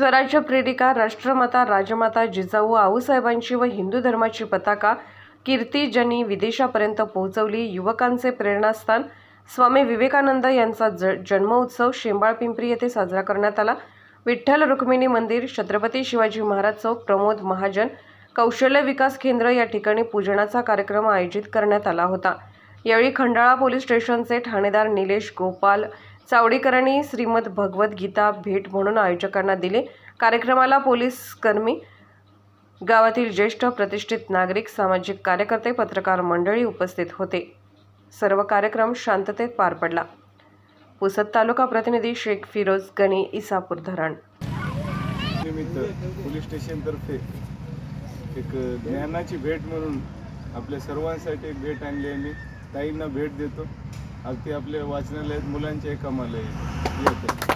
स्वराज्य प्रेरिका राष्ट्रमाता राजमाता जिजाऊ आऊसाहेबांची व हिंदू धर्माची पताका कीर्तीजनी विदेशापर्यंत पोहोचवली. युवकांचे प्रेरणास्थान स्वामी विवेकानंद यांचा ज जन्मोत्सव शेंबाळपिंपरी येथे साजरा करण्यात आला. विठ्ठल रुक्मिणी मंदिर छत्रपती शिवाजी महाराज चौक प्रमोद महाजन कौशल्य विकास केंद्र या ठिकाणी पूजनाचा कार्यक्रम आयोजित करण्यात आला होता. यावेळी खंडाळा पोलीस स्टेशनचे ठाणेदार निलेश गोपाल चावडीकरांनी श्रीमद भगवद्गीता भेट म्हणून आयोजकांना दिले. कार्यक्रमाला पोलीस कर्मी गावातील ज्येष्ठ प्रतिष्ठित नागरिक सामाजिक कार्यकर्ते पत्रकार मंडळी उपस्थित होते. सर्व कार्यक्रम शांततेत पार पडला. पुसद तालुका प्रतिनिधी शेख फिरोज गणी इसापूर धरण. निमित्त पोलीस स्टेशनतर्फे एक ज्ञानाची भेट म्हणून आपल्या सर्वांसाठी एक भेट आणली आहे मी. ताईंना भेट देतो. अगदी आपले वाचनालयात मुलांच्या एका मला येते.